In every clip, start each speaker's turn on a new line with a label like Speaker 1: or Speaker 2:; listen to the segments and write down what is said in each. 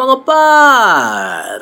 Speaker 1: Mga par!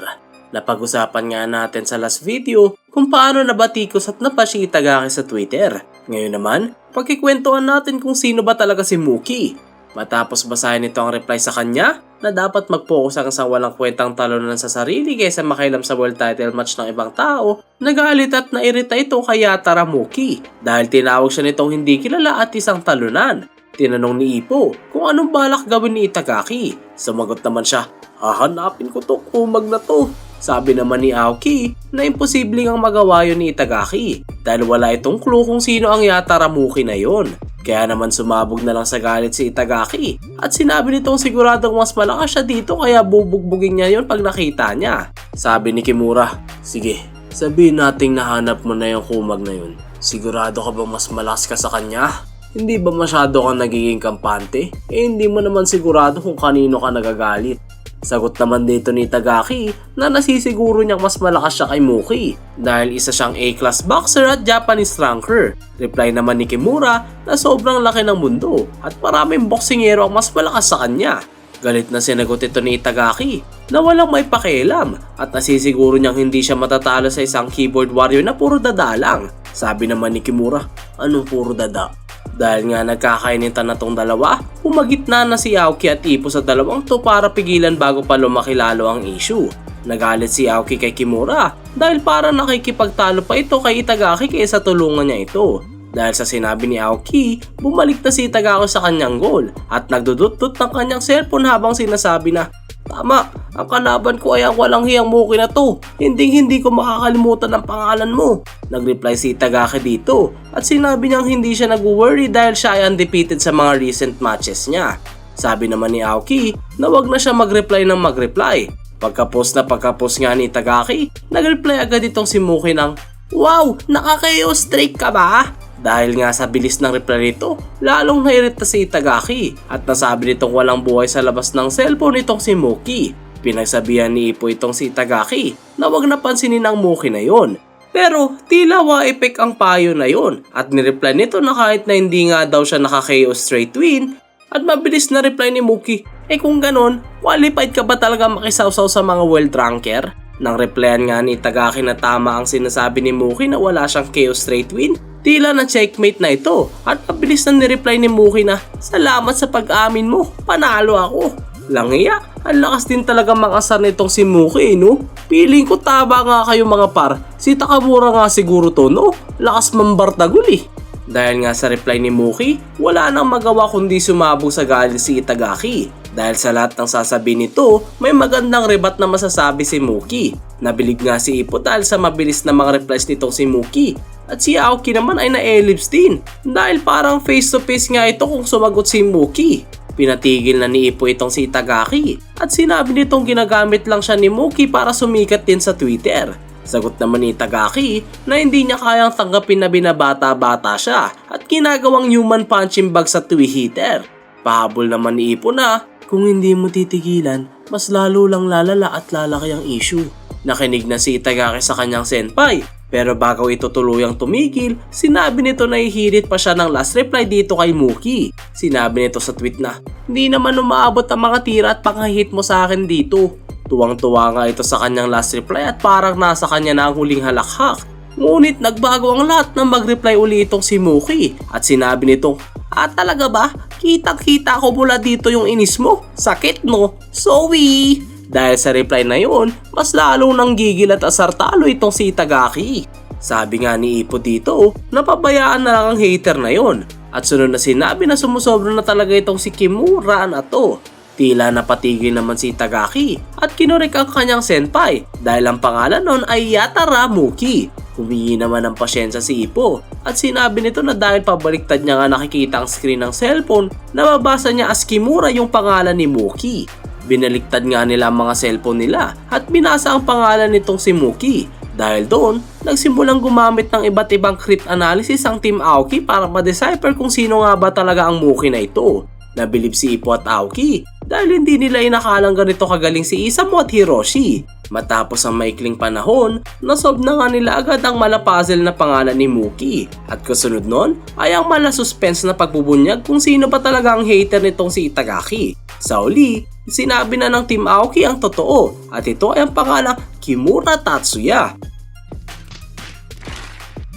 Speaker 1: Napag-usapan nga natin sa last video kung paano nabatikos at napa si Itagaki sa Twitter. Ngayon naman, pagkikwentuhan natin kung sino ba talaga si Muki. Matapos basahin ito ang reply sa kanya na dapat mag-focus ang sa walang kwentang talunan sa sarili kaysa makailam sa world title match ng ibang tao, nagalit at nairita ito kay Yatara Muki dahil tinawag siya nitong hindi kilala at isang talunan. Tinanong ni Ipo kung anong balak gawin ni Itagaki. Sumagot naman siya, hahanapin ko to kumag na to. Sabi naman ni Aoki na imposible ang magawa yun ni Itagaki dahil wala itong clue kung sino ang Yataramuki na yon. Kaya naman sumabog na lang sa galit si Itagaki at sinabi nitong siguradong mas malakas siya dito kaya bubugbugin niya yon pag nakita niya. Sabi ni Kimura, Sige, sabihin nating nahanap mo na yung kumag na yun. Sigurado ka bang mas malakas ka sa kanya? Hindi ba masyado kang nagiging kampante? Eh hindi mo naman sigurado kung kanino ka nagagalit. Sagot naman dito ni Tagaki na nasisiguro niyang mas malakas siya kay Muki dahil isa siyang A-class boxer at Japanese ranker. Reply naman ni Kimura na sobrang laki ng mundo at maraming boksingero ang mas malakas sa kanya. Galit na sinagot ito ni Itagaki na walang may pakialam at nasisiguro niyang hindi siya matatalo sa isang keyboard warrior na puro dada lang. Sabi naman ni Kimura, anong puro dada? Dahil nga nagkakainitan na tong dalawa, humagitna na si Aoki at Ipo sa dalawang to para pigilan bago pa lumaki lalo ang issue. Nagalit si Aoki kay Kimura dahil para nakikipagtalo pa ito kay Itagaki kaysa tulungan niya ito. Dahil sa sinabi ni Aoki, bumalik na si Itagaki sa kanyang goal at nagdudut-dut ng kanyang cellphone habang sinasabi na Tama, ang kalaban ko ay ang walang hiyang muki na to. Hindi hindi ko makakalimutan ang pangalan mo. Nag-reply si Itagaki dito at sinabi niyang hindi siya nag-worry dahil siya ay undefeated sa mga recent matches niya. Sabi naman ni Aoki na wag na siya mag-reply ng mag-reply. Pagka-post na pagka-post nga ni Itagaki, nag-reply agad itong si Muki ng Wow! Nakakayo straight ka ba? Dahil nga sa bilis ng reply nito, lalong nairita si Itagaki at nasabi nitong walang buhay sa labas ng cellphone itong si Muki. Pinagsabihan ni Ipo itong si Itagaki na wag napansinin ang Muki na yon. Pero tila wa-epek ang payo na yon at nireply nito na kahit na hindi nga daw siya nakaka-KO straight win at mabilis na reply ni Muki, eh kung ganon, qualified ka ba talaga makisawsaw sa mga world ranker? Nang replyan nga ni Itagaki na tama ang sinasabi ni Muki na wala siyang KO straight win, Tila na checkmate na ito at mabilis na nireply ni Muki na Salamat sa pag-amin mo, panalo ako. Langiya, ang lakas din talaga makasar nitong si Muki, no? Piling ko taba nga kayo mga par. Si Takamura nga siguro to, no? Lakas mambartagul eh. Dahil nga sa reply ni Muki, wala nang magawa kundi sumabog sa galit si Itagaki. Dahil sa lahat ng sasabihin nito, may magandang rebat na masasabi si Muki. Nabilib nga si Ipo dahil sa mabilis na mga replies nitong si Muki. At si Aoki naman ay na-ellipse din dahil parang face to face nga ito kung sumagot si Muki. Pinatigil na ni Ipo itong si Itagaki at sinabi nitong ginagamit lang siya ni Muki para sumikat din sa Twitter. Sagot naman ni Itagaki na hindi niya kayang tanggapin na binabata-bata siya at ginagawang human punching bag sa Twitter. Pahabol naman ni Ipo na kung hindi mo titigilan, mas lalo lang lalala at lalaki ang issue. Nakinig na si Itagaki sa kanyang senpai pero bago ito tuluyang tumigil, sinabi nito na ihirit pa siya ng last reply dito kay Muki. Sinabi nito sa tweet na, Hindi naman umaabot ang mga tira at pangahit mo sa akin dito. Tuwang-tuwa nga ito sa kanyang last reply at parang nasa kanya na ang huling halakhak. Ngunit nagbago ang lahat na mag-reply uli itong si Muki at sinabi nitong, Ah talaga ba? Kitang-kita ko mula dito yung inis mo. Sakit no? Sorry! Dahil sa reply na yun, mas lalo nang gigil at asartalo itong si Itagaki. Sabi nga ni Ipo dito, napabayaan na lang ang hater na yon. At sunod na sinabi na sumusobra na talaga itong si Kimura na to. Tila napatigil naman si Itagaki at kinurik ang kanyang senpai dahil ang pangalan nun ay Yatara Muki. Humingi naman ng pasyensya si Ipo at sinabi nito na dahil pabaliktad niya nga nakikita ang screen ng cellphone, nababasa niya as Kimura yung pangalan ni Muki. Binaliktad nga nila ang mga cellphone nila at binasa ang pangalan nitong si Muki. Dahil doon, nagsimulang gumamit ng iba't ibang crypt analysis ang Team Aoki para ma-decipher kung sino nga ba talaga ang Muki na ito. Nabilib si Ipo at Aoki dahil hindi nila inakalang ganito kagaling si Isamu at Hiroshi. Matapos ang maikling panahon, nasolve na nga nila agad ang mala puzzle na pangalan ni Muki. At kasunod nun ay ang mala suspense na pagbubunyag kung sino ba talaga ang hater nitong si Itagaki. Sa uli, sinabi na ng Team Aoki ang totoo at ito ay ang pangalang Kimura Tatsuya.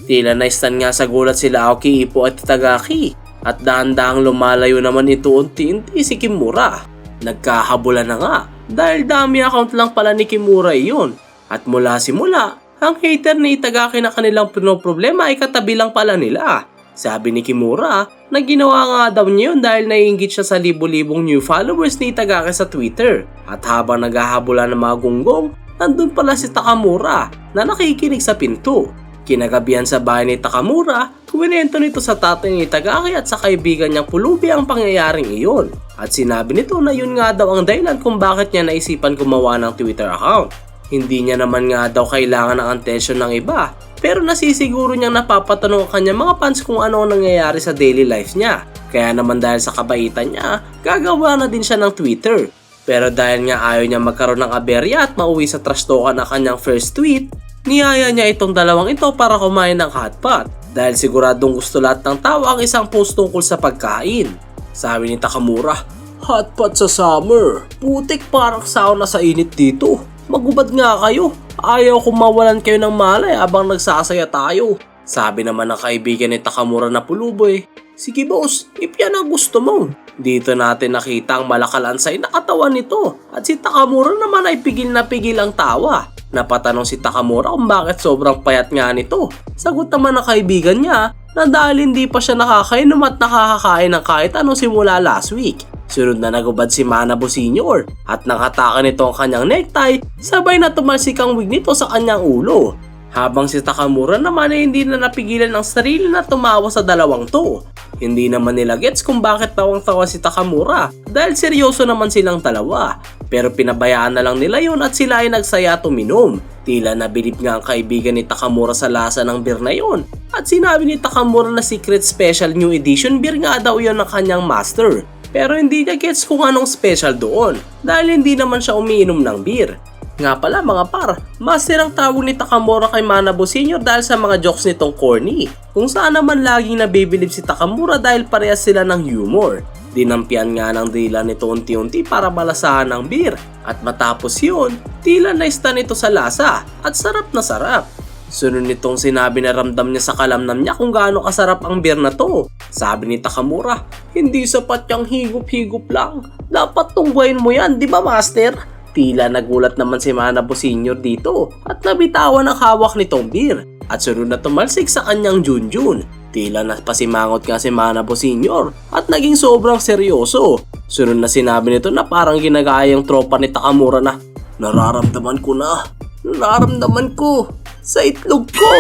Speaker 1: Tila naistan nga sa gulat sila Aoki, Ippo at Itagaki at dahan-dahang lumalayo naman ito unti-unti si Kimura. Nagkahabulan na nga dahil dami account lang pala ni Kimura iyon at mula simula ang hater ni Itagaki na kanilang pinoproblema ay katabi lang pala nila. Sabi ni Kimura na ginawa nga daw niya yun dahil naiingit siya sa libo-libong new followers ni Itagaki sa Twitter. At habang naghahabula ng mga gunggong, nandun pala si Takamura na nakikinig sa pinto. Kinagabihan sa bahay ni Takamura, kuwinento nito sa tatay ni Itagaki at sa kaibigan niyang pulubi ang pangyayaring iyon. At sinabi nito na yun nga daw ang dahilan kung bakit niya naisipan gumawa ng Twitter account. Hindi niya naman nga daw kailangan ng atensyon ng iba pero nasisiguro niyang napapatanong ang kanyang mga fans kung ano ang nangyayari sa daily life niya. Kaya naman dahil sa kabaitan niya, gagawa na din siya ng Twitter. Pero dahil nga ayaw niya magkaroon ng aberya at mauwi sa trash talkan na kanyang first tweet, niyaya niya itong dalawang ito para kumain ng hotpot. Dahil siguradong gusto lahat ng tao ang isang post tungkol sa pagkain. Sabi ni Takamura, Hotpot sa summer. Putik parang sauna sa init dito. Magubad nga kayo. Ayaw kong mawalan kayo ng malay abang nagsasaya tayo. Sabi naman ng kaibigan ni Takamura na puluboy, Sige boss, if yan ang gusto mo. Dito natin nakita ang malakalansay na katawan nito at si Takamura naman ay pigil na pigil ang tawa. Napatanong si Takamura kung bakit sobrang payat nga nito. Sagot naman ng kaibigan niya na dahil hindi pa siya nakakainom at nakakakain ng kahit ano simula last week. Sunod na nagubad si Manabo Sr. at nakataka nito ang kanyang necktie sabay na tumalsik ang wig nito sa kanyang ulo. Habang si Takamura naman ay hindi na napigilan ang sarili na tumawa sa dalawang to. Hindi naman nila gets kung bakit tawang-tawa si Takamura dahil seryoso naman silang dalawa. Pero pinabayaan na lang nila yon at sila ay nagsaya at uminom. Tila nabilib nga ang kaibigan ni Takamura sa lasa ng beer na yon. At sinabi ni Takamura na secret special new edition beer nga daw yon ng kanyang master. Pero hindi niya gets kung anong special doon dahil hindi naman siya umiinom ng beer. Nga pala mga par, master ang tawag ni Takamura kay Manabo Sr. dahil sa mga jokes nitong corny. Kung saan naman laging nabibilib si Takamura dahil parehas sila ng humor. Dinampian nga ng dila nito unti-unti para balasahan ng beer. At matapos yun, tila naista nito sa lasa at sarap na sarap. Sunod nitong sinabi na ramdam niya sa kalamnam niya kung gaano kasarap ang beer na to. Sabi ni Takamura, hindi sapat yung higup-higup lang. Dapat tungguin mo yan, di ba master? Tila nagulat naman si Manabo Sr. dito at nabitawan ang hawak nitong beer at sunod na tumalsik sa kanyang Junjun. Tila napasimangot nga si Manabo Sr. at naging sobrang seryoso. Sunod na sinabi nito na parang ginagaya yung tropa ni Takamura na Nararamdaman ko na, nararamdaman ko sa itlog ko.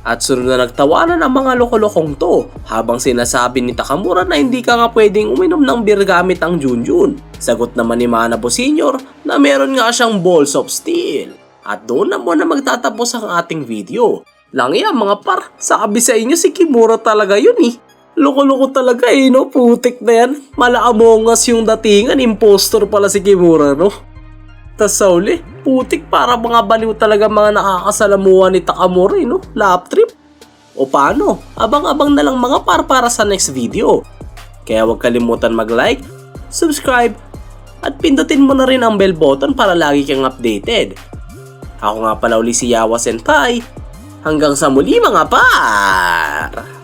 Speaker 1: At sunod na nagtawanan ang mga lokolokong to habang sinasabi ni Takamura na hindi ka nga pwedeng uminom ng beer gamit ang Junjun. Sagot naman ni Manabo Sr. na meron nga siyang balls of steel. At doon na muna magtatapos ang ating video. Lang yan mga par, sabi sa inyo si Kimura talaga yun eh. Loko-loko talaga eh no, putik na yan. Mala Among yung datingan, impostor pala si Kimura no. Tas sa uli, putik para mga baliw talaga mga nakakasalamuhan ni Takamura eh, no? Lap trip. O paano? Abang-abang na lang mga par para sa next video. Kaya huwag kalimutan mag-like, subscribe, at pindutin mo na rin ang bell button para lagi kang updated. Ako nga pala uli si Yawa Senpai. Hanggang sa muli mga par!